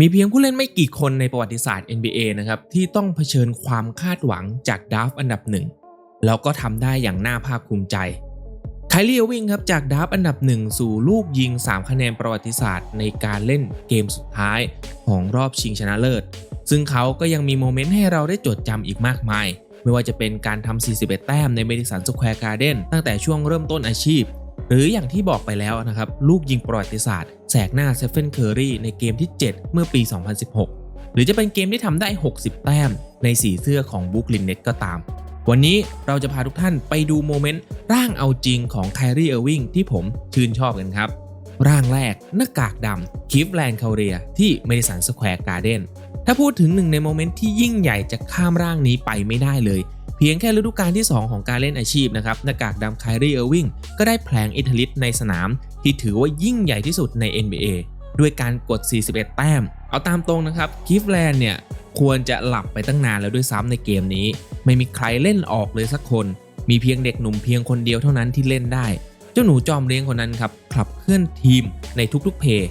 มีเพียงผู้เล่นไม่กี่คนในประวัติศาสตร์ NBA นะครับที่ต้องเผชิญความคาดหวังจากดราฟอันดับหนึ่งแล้วก็ทำได้อย่างน่าภาคภูมิใจไคลีเอวิงครับจากดราฟอันดับหนึ่งสู่ลูกยิง 3 คะแนนประวัติศาสตร์ในการเล่นเกมสุดท้ายของรอบชิงชนะเลิศ ซึ่งเขาก็ยังมีโมเมนต์ให้เราได้จดจำอีกมากมาย ไม่ว่าจะเป็นการทำ 41 แต้มในเมดิสันสแควร์การ์เดนตั้งแต่ช่วงเริ่มต้นอาชีพ หรืออย่างที่บอกไปแล้วนะครับ ลูกยิงประวัติศาสตร์ แสกหน้าเซฟเฟนเคอรีในเกมที่ 7 เมื่อปี 2016 หรือจะเป็นเกมที่ทำได้ 60 แต้มในสีเสื้อของบุคลินเน็ตก็ตาม วันนี้เราจะพาทุกท่านไปดูโมเมนต์ร่างเอาจริงของไคลรี่เออร์วิงที่ผมชื่นชอบกันครับ ร่างแรกหน้ากากดำคิฟแลนด์คาเรียที่เมดิสันสแควร์การ์เดนถ้าพูดถึงหนึ่งในโมเมนต์ที่ยิ่งใหญ่จะข้ามร่างนี้ไปไม่ได้เลย พียงแค่ฤดูกาลที่ 2 ของการเล่นอาชีพนะครับหน้ากากดำไคลรีเออร์วิงก็ได้แผลงอิทธิฤทธิ์ในสนาม ที่ถือว่ายิ่งใหญ่ที่สุดใน NBA ด้วยการกด 41 แต้ม เอาตามตรงนะครับคิฟแลนด์เนี่ยควรจะหลับไปตั้งนานแล้วด้วยซ้ำในเกมนี้ ไม่มีใครเล่นออกเลยสักคน มีเพียงเด็กหนุ่มเพียงคนเดียวเท่านั้นที่เล่นได้ เจ้าหนูจอมเลี้ยงคนนั้นครับขับเคลื่อนทีมในทุกๆเพย์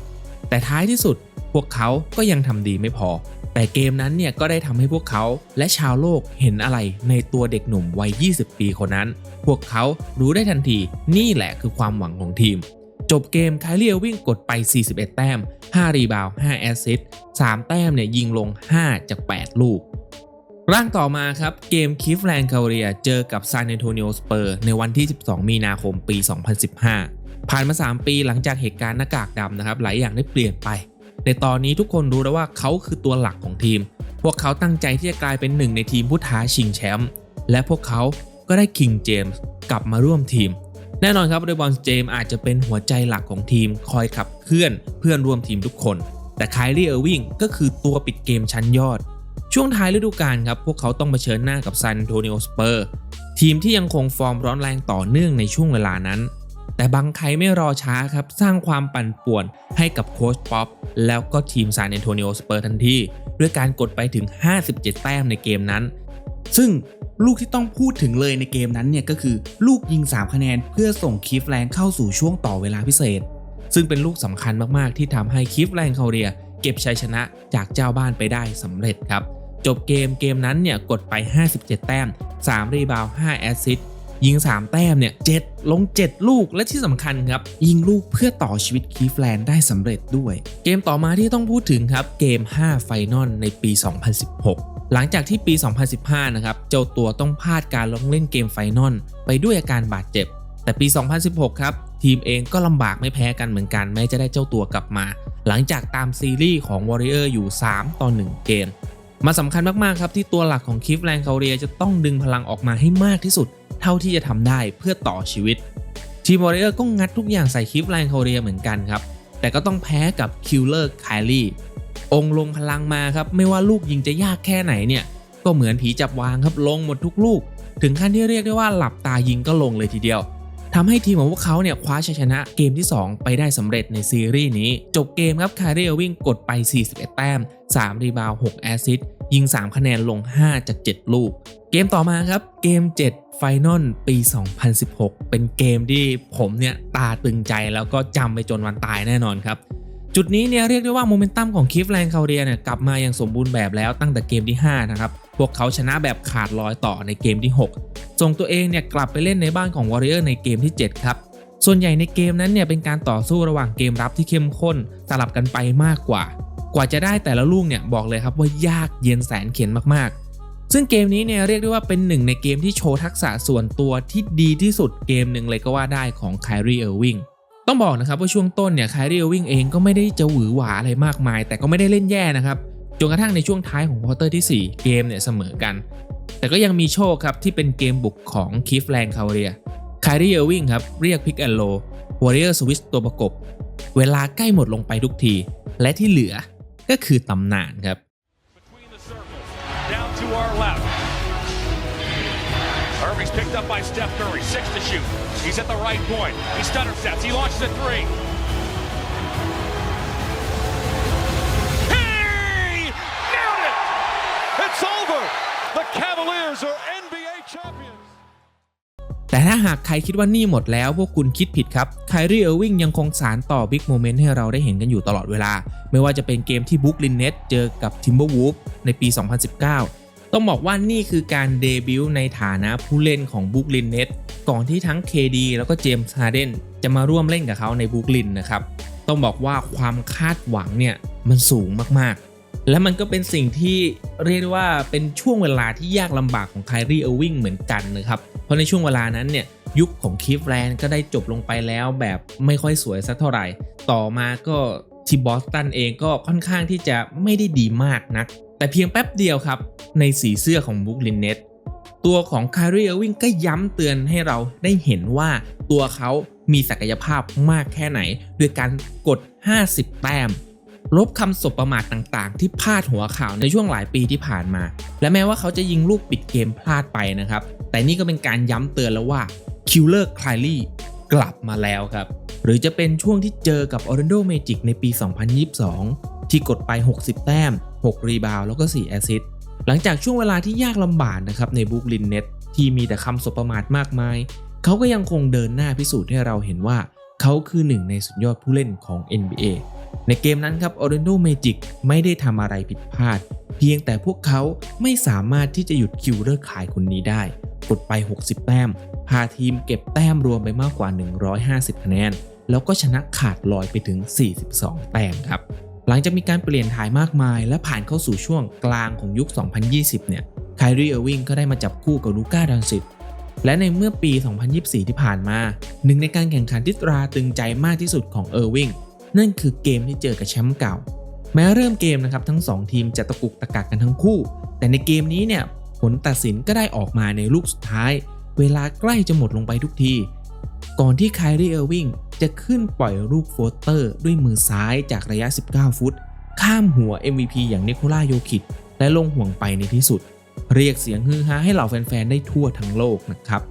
แต่ท้ายที่สุดพวกเขาก็ยังทำดีไม่พอ แต่เกมนั้นเนี่ยก็ได้ทำให้พวกเขาและชาวโลกเห็นอะไรในตัวเด็กหนุ่มวัย 20 ปีคนนั้น พวกเขารู้ได้ทันทีนี่แหละคือความหวังของทีม จบเกมไคลเลียวิ่งกดไป 41 แต้ม 5 รีบาวด์5แอสซิสต์ 3 แต้มเนี่ยยิงลง 5 จาก 8 ลูก ร่างต่อมาครับเกมคิฟแลนด์คาเรียเจอกับซาน a อนโทนิโอสเปอร์ในวันที่ 12 มีนาคมปี 2015 ผ่านมา 3 ปีหลังจากเหตุการณ์หน้ากากดำนะครับหลายอย่างได้เปลี่ยนไป ในตอนนี้ทุกคนรู้แล้วว่าเขาคือตัวหลักของทีม พวกเขาตั้งใจที่จะกลายเป็นหนึ่งในทีมผู้ท้าชิงแชมป์และพวกเขาก็ได้คิงเจมส์กลับมาร่วมทีม แน่นอนครับเรบอนเจมส์อาจจะเป็นหัวใจหลักของทีม คอยขับเคลื่อนเพื่อนร่วมทีมทุกคน แต่ไคลี่เออร์วิงก็คือตัวปิดเกมชั้นยอด ช่วงท้ายฤดูกาลครับพวกเขาต้องเผชิญหน้ากับซานโตนิโอสเปอร์ทีมที่ยังคงฟอร์มร้อนแรงต่อเนื่องในช่วงเวลานั้น แต่บางใครไม่รอช้าครับ สร้างความปั่นป่วนให้กับโค้ชป๊อปแล้วก็ทีมซานโตนิโอสเปอร์ทันทีด้วยการกดไปถึง 57 แต้มในเกมนั้น ซึ่งลูกที่ต้องพูดถึงเลยในเกมนั้นเนี่ยก็คือลูกยิง 3 คะแนนเพื่อส่งคีฟแลนเข้าสู่ช่วงต่อเวลาพิเศษ ซึ่งเป็นลูกสำคัญมากๆ ที่ทำให้คิฟแลนด์คาเรีย เก็บชัยชนะจากเจ้าบ้านไปได้สำเร็จครับ จบเกมเกมนั้นเนี่ยกดไป 57 แต้ม 3 รีบาว 5 แอสซิสต์ ยิง 3 แต้มเนี่ย7ลง 7 ลูกและที่สำคัญครับ ยิงลูกเพื่อต่อชีวิตคีฟแลนด์ได้สำเร็จด้วย เกมต่อมาที่ต้องพูดถึงครับ เกม 5 ไฟนอลในปี 2016 หลังจากที่ปี 2015 นะครับ เจ้าตัวต้องพลาดการลงเล่นเกมไฟนอลไปด้วยอาการบาดเจ็บ แต่ปี 2016 ครับ ทีมเองก็ลำบากไม่แพ้กันเหมือนกันแม้จะได้เจ้าตัวกลับมา หลังจากตามซีรีส์ของ Warrior อยู่ 3 ต่อ 1 เกม มาสำคัญมากๆครับที่ตัวหลักของคิฟแลนด์คาเรียจะต้องดึงพลังออกมาให้มากที่สุด เท่าที่จะทำได้เพื่อต่อชีวิตทีมวอริเออร์ก็งัดทุกอย่างใส่คลิฟแลนด์คาเรียเหมือนกันครับ แต่ก็ต้องแพ้กับคิลเลอร์ไคลี่องลงพลังมาครับ ไม่ว่าลูกยิงจะยากแค่ไหนเนี่ย ก็เหมือนผีจับวางครับลงหมดทุกลูก ถึงขั้นที่เรียกได้ว่าหลับตายิงก็ลงเลยทีเดียว ทำให้ทีมของพวกเขาเนี่ยคว้าชัยชนะเกมที่ 2 ไปได้สำเร็จในซีรีส์นี้ จบเกมครับคาร์เรียวิ่งกดไป 41 แต้ม 3 รีบาว6แอสซิสยิง 3 คะแนนลง 5 จาก 7 ลูก เกมต่อมาครับเกม 7 ไฟนอลปี 2016 เป็นเกมที่ผมเนี่ยตาตึงใจแล้วก็จำไปจนวันตายแน่นอนครับจุดนี้เนี่ยเรียกได้ว่าโมเมนตัมของคลิฟแลนด์คาเรียเนี่ยกลับมาอย่างสมบูรณ์แบบแล้วตั้งแต่เกมที่ 5 นะครับ พวกเขาชนะแบบขาดลอยต่อในเกมที่ 6 ส่งตัวเองเนี่ยกลับไปเล่นในบ้านของ Warrior ในเกมที่ 7 ครับ ส่วนใหญ่ในเกมนั้นเนี่ยเป็นการต่อสู้ระหว่างเกมรับที่เข้มข้นสลับกันไปมากกว่า กว่าจะได้แต่ละลูกเนี่ยบอกเลยครับว่ายากเย็นแสนเข็นมากๆ ซึ่งเกมนี้เนี่ยเรียกได้ว่าเป็นหนึ่งในเกมที่โชว์ทักษะส่วนตัวที่ดีที่สุดเกมหนึ่งเลยก็ว่าได้ของไคล r ีเออร์วิงต้องบอกนะครับว่าช่วงต้นเนี่ยไคล r ีเออร์วิงเองก็ไม่ได้จะหวือหวาอะไรมากมาย แต่ก็ไม่ได้เล่นแย่นะครับจนกระทั่งในช่วงท้ายของควอเตอร์ที่ 4 เกมเนี่ยเสมอกัน แต่ก็ยังมีโชคครับที่เป็นเกมบุกของคีฟแลงคาเรียคายรีเออร์วิงครับเรียกพิกแอนโลวอริเออร์สวิสตัวประกบ เวลาใกล้หมดลงไปทุกที และที่เหลือก็คือตำนานครับ It's over. The Cavaliers are NBA champions. แต่ถ้าหากใครคิดว่านี่หมดแล้ว พวกคุณคิดผิดครับไคลรีเออร์วิงยังคงสารต่อบิ๊กโมเมนต์ให้เราได้เห็นกันอยู่ตลอดเวลา ไม่ว่าจะเป็นเกมที่บุ๊กลินเน็ตเจอกับทิมเบอร์วูฟในปี 2019 ต้องบอกว่านี่คือการเดบิวต์ในฐานะผู้เล่นของบุ๊กลินเน็ตก่อนที่ทั้ง KD แล้วก็เจมส์ฮาร์เดนจะมาร่วมเล่นกับเขาในบุ๊กลินนะครับ ต้องบอกว่าความคาดหวังเนี่ยมันสูงมากๆ และมันก็เป็นสิ่งที่เรียกว่าเป็นช่วงเวลาที่ยากลำบากของไคลรีเออร์วิงเหมือนกันนะครับ เพราะในช่วงเวลานั้นเนี่ยยุคของคีฟแลนด์ก็ได้จบลงไปแล้วแบบไม่ค่อยสวยสักเท่าไหร่ ต่อมาก็ที่บอสตันเองก็ค่อนข้างที่จะไม่ได้ดีมากนัก แต่เพียงแป๊บเดียวครับ ในสีเสื้อของบุ๊กลินเน็ตตัวของคาริเออร์วิงก็ย้ำเตือนให้เราได้เห็นว่าตัวเขามีศักยภาพมากแค่ไหนโดยการกด 50 แต้ม ลบคำสบประมาทต่างๆ ที่พลาดหัวข่าวในช่วงหลายปีที่ผ่านมา และแม้ว่าเขาจะยิงลูกปิดเกมพลาดไปนะครับ แต่นี่ก็เป็นการย้ำเตือนแล้วว่าคิลเลอร์คลายลี่กลับมาแล้วครับ หรือจะเป็นช่วงที่เจอกับ Orlando Magic ในปี 2022 ที่กดไป 60 แต้ม 6 รีบาวด์แล้วก็ 4 แอซิสหลังจากช่วงเวลาที่ยากลำบากนะครับในบุ๊กลินเน็ตที่มีแต่คำสบประมาทมากมาย เขาก็ยังคงเดินหน้าพิสูจน์ให้เราเห็นว่า เขาคือหนึ่งในสุดยอดผู้เล่นของ NBA ในเกมนั้นครับ Orlando Magic ไม่ได้ทำอะไรผิดพลาด เพียงแต่พวกเขาไม่สามารถที่จะหยุดคิวเลอร์ขายคนนี้ได้กดไป 60 แต้ม พาทีมเก็บแต้มรวมไปมากกว่า 150 คะแนน แล้วก็ชนะขาดลอยไปถึง 42 แต้มครับ หลังจากมีการเปลี่ยนถ่ายมากมาย และผ่านเข้าสู่ช่วงกลางของยุค 2020 เนี่ยไคลรีเออร์วิงก็ได้มาจับคู่กับลูก้าดอนซิตและในเมื่อปี 2024 ที่ผ่านมา หนึ่งในการแข่งขันที่ตราตึงใจมากที่สุดของเออร์วิง นั่นคือเกมที่เจอกับแชมป์เก่า แม้เริ่มเกมนะครับทั้ง 2 ทีมจะตะกุกตะกักกันทั้งคู่ แต่ในเกมนี้เนี่ยผลตัดสินก็ได้ออกมาในลูกสุดท้าย เวลาใกล้จะหมดลงไปทุกที ก่อนที่ไคลรีเออร์วิงจะขึ้นปล่อยลูกโฟสเตอร์ ด้วยมือซ้ายจากระยะ 19 ฟุต ข้ามหัว MVP อย่างนิโคล่าโยคิด และลงห่วงไปในที่สุด เรียกเสียงฮือฮาให้เหล่าแฟนๆ ได้ทั่วทั้งโลกนะครับ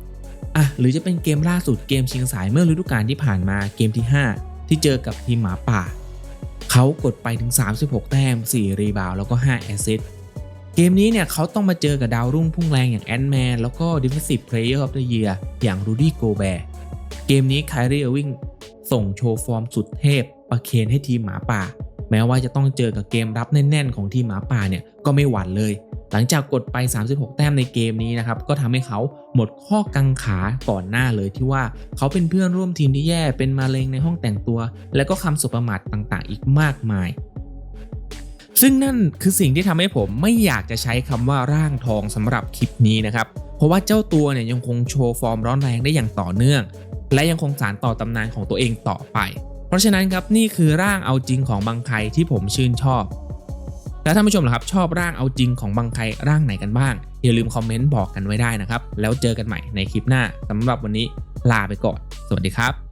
อะหรือจะเป็นเกมล่าสุดเกมชิงสายเมื่อฤดูกาลที่ผ่านมาเกมที่ 5 ที่เจอกับทีมหมาป่า เขากดไปถึง 36 แต้ม 4 รีบาวแล้วก็ 5 แอสซิสต์เกมนี้เนี่ยเขาต้องมาเจอกับดาวรุ่งพุ่งแรงอย่างแอนด์แมนแล้วก็ Defensive Player of the Year อย่างรูดี้โกแบร์เกมนี้ไคลรีเออร์วิงส่งโชว์ฟอร์มสุดเทพ ประเคนให้ทีมหมาป่า แม้ว่าจะต้องเจอกับเกมรับแน่นๆ ของทีมหมาป่าเนี่ยก็ไม่หวั่นเลย หลังจากกดไป 36 แต้มในเกมนี้นะครับก็ทำให้เขาหมดข้อกังขาก่อนหน้าเลยที่ว่าเขาเป็นเพื่อนร่วมทีมที่แย่เป็นมาเลงในห้องแต่งตัว และก็คำสบประมาทต่างๆ อีกมากมาย ซึ่งนั่นคือสิ่งที่ทำให้ผมไม่อยากจะใช้คำว่าร่างทองสำหรับคลิปนี้นะครับเพราะว่าเจ้าตัวเนี่ยยังคงโชว์ฟอร์มร้อนแรงได้อย่างต่อเนื่อง และยังคงสานต่อตำนานของตัวเองต่อไป เพราะฉะนั้นครับนี่คือร่างเอาจริงของบางใครที่ผมชื่นชอบ แล้วท่านผู้ชมล่ะครับ ชอบร่างเอาจริงของบางใครร่างไหนกันบ้าง อย่าลืมคอมเมนต์บอกกันไว้ได้นะครับ แล้วเจอกันใหม่ในคลิปหน้าสำหรับวันนี้ลาไปก่อน สวัสดีครับ